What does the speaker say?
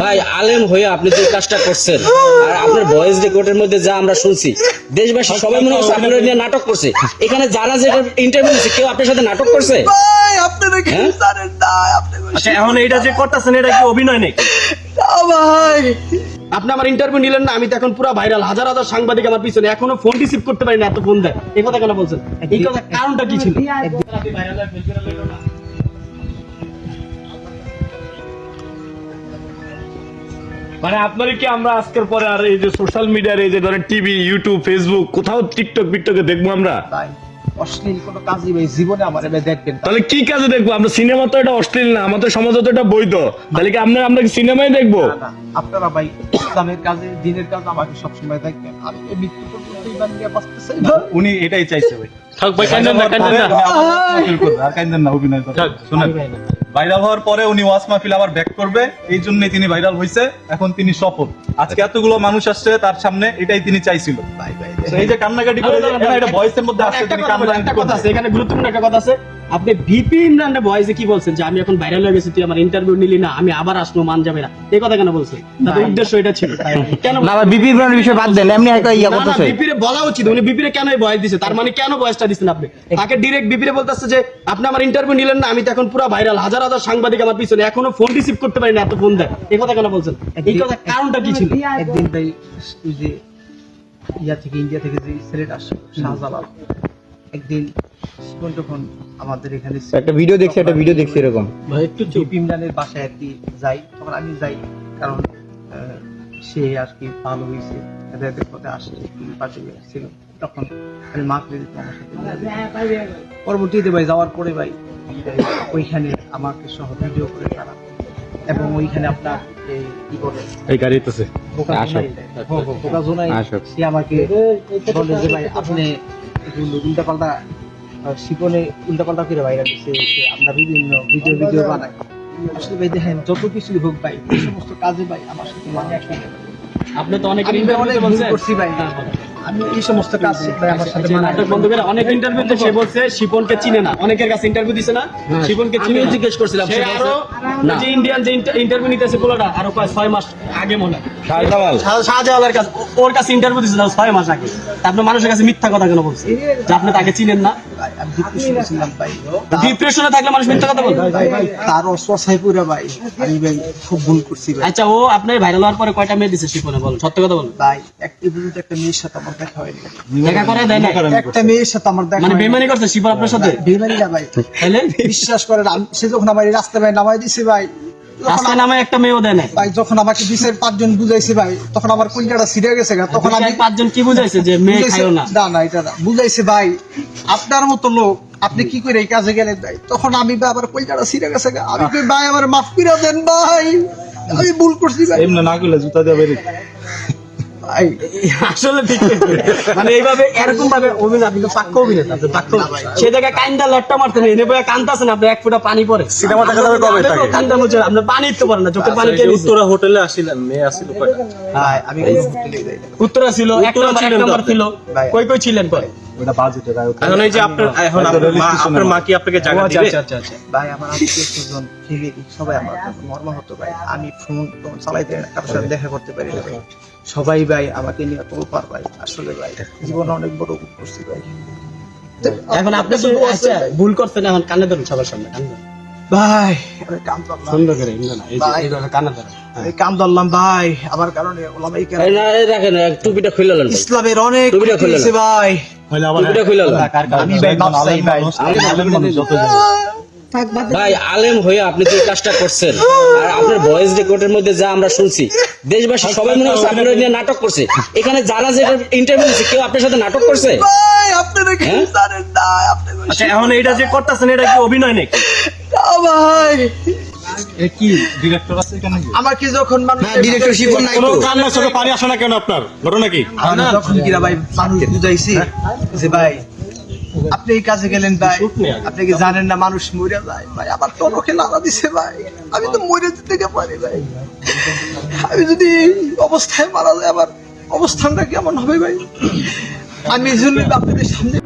ভাই আলেম হয়ে আপনি যে কাজটা করছেন আর আপনার ভয়েস রেকর্ডের মধ্যে যা আমরা শুনছি দেশবাসী সবাই মনে করছে আপনার নিয়ে নাটক করছে। এখানে যারা যে ইন্টারভিউ দিচ্ছে কেউ আপনার সাথে নাটক করছে? হ্যাঁ? আচ্ছা এখন এটা যে করতেছেন এটা কি অভিনয় নাকি? ভাই। আপনি আমার ইন্টারভিউ নিলেন না আমি তো এখন পুরো ভাইরাল হাজার হাজার সাংবাদিক আমার পিছনে এখনও ফোন রিসিভ করতে পারি না এত ফোন দেয়। এই কথা কেন বলছেন। এই কথা কারণটা কি ছিল? মানে আপনার কি আমরা আজকের পরে আর এই যে সোশ্যাল মিডিয়ার এই যে ধরেন টিভি ইউটিউব ফেসবুক কোথাও টিকটক বিকটকে দেখব আমরা? ভাই অশ্লীল কোনো কাজই ভাই জীবনে আমার এবার দেখবেন। না। তাহলে কি কাজে দেখব? আমরা সিনেমা তো এটা অশ্লীল না আমাদের সমাজে তো এটা বৈধ। তাহলে কি আমরা আমরা সিনেমাই দেখব? না, না, আপনারা ভাই ইসলামের কাজে দিনের কাজ আমাকে সবসময় দেখবেন। আমি এই মৃত্যু পর্যন্ত ইমান নিয়ে বাঁচতে চাই না। উনি এটাই চাইছে ভাই। থাক ভাই কান্দেন না কান্দেন না। আর কাইন্দেন না অভিনয়। শুনেন। ভাইরাল হওয়ার পরে উনি ওয়াজ মাহফিল আবার ব্যাক করবে এই জন্য তিনি ভাইরাল হয়েছে এখন তিনি সফল। আজকে এতগুলো মানুষ আসছে তার সামনে এটাই তিনি চাইছিল। ভাই ভাই এই যে কান্নাকাটি করে এটা ভয়েসের মধ্যে আসছে তিনি কান্নাকাটি একটা কথা আছে এখানে গুরুত্বপূর্ণ একটা কথা আছে। আপনি ভিপি ইমরানের ভয়েসে কি বলছেন? যে আমি এখন ভাইরাল হয়ে গেছি তুই আমার ইন্টারভিউ নিলি না আমি আবার আসব মান যাবে না। এই কথা কেন বলছেন? তাদের উদ্দেশ্য এটা ছিল। কেন না ভাই বিপি ইমরানের বিষয় বাদ দেন এমনি একটা ইয়া করতেছে। বিপিরে বলা উচিত উনি বিপিরে কেন এই ভয়েস দিছে? তার মানে কেন ভয়েসটা দিচ্ছেন আপনি? তাকে ডিরেক্ট বিপিরে বলতেছে যে আপনি আমার ইন্টারভিউ নিলেন না আমি তো এখন পুরো ভাইরাল হাজার হাজার সাংবাদিক আমার পিছনে এখনও ফোন রিসিভ করতে পারি না এত ফোন দেয়। এই কথা কেন বলছেন? এই কথা কারণটা কি ছিল? একদিন ভাই যে ইয়া থেকে ইন্ডিয়া থেকে যে ছেলেটা আসছে শাহজালাল একদিন আমাদের এখানে একটা ভিডিও দেখছি একটা ভিডিও দেখছি এরকম। ভাই একটু চুপ। ইমরানের বাসায় আর কি যাই তখন আমি যাই কারণ সে আর কি ভালো হয়েছে। এদের পথে আসছে পাশে ছিল। তখন আমি মা করে দিতাম আমার সাথে। পরবর্তীতে ভাই যাওয়ার পরে ভাই ওইখানে আমাকে সহ ভিডিও করে তারা। এবং ওইখানে আপনার এই কি বলে? এই গাড়িতেছে বোকা। জোনাই, আসো। সে আমাকে বলে যে ভাই আপনি উল্টা পাল্টা শিপনে উল্টা পাল্টা করে বাইরে দিচ্ছে আমরা বিভিন্ন ভিডিও ভিডিও বানাই। আসলে ভাই দেখেন যত কিছুই হোক ভাই এই সমস্ত কাজে ভাই আমার সাথে মানে আপনি তো অনেক করছি ভাই। আমি এই সমস্ত কাজ ভাই আমার সাথে নাটক বন্ধ করে অনেক ইন্টারভিউতে সে বলছে শিপনকে চিনে না। অনেকের কাছে ইন্টারভিউ দিছে না শিপনকে চিনে জিজ্ঞেস করছিলাম সে আরও যে ইন্ডিয়ান যে ইন্টারভিউ নিতেছে পোলাটা আরও কয় ছয় মাস আগে মনে হয়। কাছে ওর কাছে ইন্টারভিউ দিছে ছয় মাস আগে। আপনি মানুষের কাছে মিথ্যা কথা কেন বলছেন যে আপনি তাকে চিনেন না? ডিপ্রেশনে থাকলে মানুষ মিথ্যা কথা বলবে? ভাই ভাই তার অসহায় পুরা ভাই। আমি ভাই খুব ভুল করছি আচ্ছা ও আপনার ভাইরাল হওয়ার পরে কয়টা মেয়ে দিছে শিপনে? বলেন সত্য কথা বলুন ভাই একটি একটা মেয়ের সাথে আমার দেখা হয়নি। দেখা করে দেয় না একটা মেয়ের সাথে আমার দেখা মানে বেমানি আপনার সাথে? বেমানি না ভাই। তাহলে বিশ্বাস করেন সে যখন আমার এই ভাই নামাই দিছে ভাই রাস্তায় নামে একটা মেয়েও দেয় না ভাই যখন আমাকে বিচার পাঁচজন বুঝাইছে ভাই তখন আমার কুইন্টাটা ছিঁড়ে গেছে তখন আমি আমি পাঁচজন কি বুঝাইছে যে মেয়ে খাইও না? না না এটা না। বুঝাইছে ভাই আপনার মতো লোক আপনি কি করে এই কাজে গেলেন ভাই? তখন আমি ভাই আবার কুইন্টাটা ছিঁড়ে গেছে আমি ভাই আমার মাফ করে দেন ভাই। আমি ভুল করছি ভাই। এমনি না করলে জুতা দিয়ে বেরিয়ে ভাই আসলে ঠিক। মানে এইভাবে এরকম ভাবে অভিনয় আপনি তো পাক্কা অভিনেতা আপনি পাক্কা সে জায়গায় কান্দা লট্টা মারতেন এনে বয়ে কান্দাছেন আপনি এক ফুটা পানি পরে। সিনেমা দেখা যাবে কবে থাকে? কান্দা মুছে আপনি পানি তো পারেন না চোখে পানি কে উত্তরা হোটেলে আসিলাম মেয়ে আসিল কয়টা? হ্যাঁ আমি। উত্তরা ছিল এক নাম্বার এক নাম্বার ছিল। কই কই ছিলেন কই ওটা বাজেটের এখন এই যে আপনার এখন আপনার মা আপনার মা কি আপনাকে জায়গা দিবে? আচ্ছা আচ্ছা ভাই আমার আত্মীয় স্বজন ফ্যামিলি সবাই আমার কাছে মর্ম হতো ভাই। আমি ফোন টোন চালাইতে না, কারোর সাথে দেখা করতে পারি না ভাই। সবাই ভাই আমাকে নিয়ে তোলপার ভাই আসলে ভাই। জীবনে অনেক বড় করছি ভাই। এখন আপনি তো আচ্ছা ভুল করছেন এখন কানে ধরুন সবার সামনে কানে ধরুন। ভাই ধরলাম সুন্দর করে না এই যে কানে ধরুন। আমি কাম ধরলাম ভাই আমার কারণে ওলামাই কেন না এই রাখেন এক টুপিটা খুলে লন ইসলামের অনেক টুপিটা খুলে হয়েছে ভাই। টুপিটা খুলে লন। আমি ভাই একজন আলেম ভাই। মানুষ, আলেম মানুষ যত ভাই আলেম হয়ে আপনি যে কাজটা করছেন? আর আপনার ভয়েস রেকর্ডের মধ্যে যা আমরা শুনছি দেশবাসী সবাই মনে করছে আপনার নিয়ে নাটক করছে। এখানে যারা যে ইন্টারভিউ দিচ্ছে কেউ আপনার সাথে নাটক করছে? হ্যাঁ? আচ্ছা এখন এটা যে করতেছেন এটা কি অভিনয় নাকি? ভাই। কি ডিরেক্টর আছে এখানে কি? যখন মানুষ ডিরেক্টর শিপন নাই তো। কান্নার চোখে পানি আসে না কেন আপনার? ঘটনা কি? আমি যখন কিরা ভাই মানুষ বুঝাইছি যে ভাই আপনি এই কাজে গেলেন ভাই আপনি কি জানেন না মানুষ মরে যায়? ভাই আমার তো লোকে দিছে ভাই। আমি তো মরে যেতে পারি ভাই আমি যদি এই অবস্থায় মারা যায় আমার অবস্থানটা কেমন হবে ভাই? আমি এই জন্য আপনাদের সামনে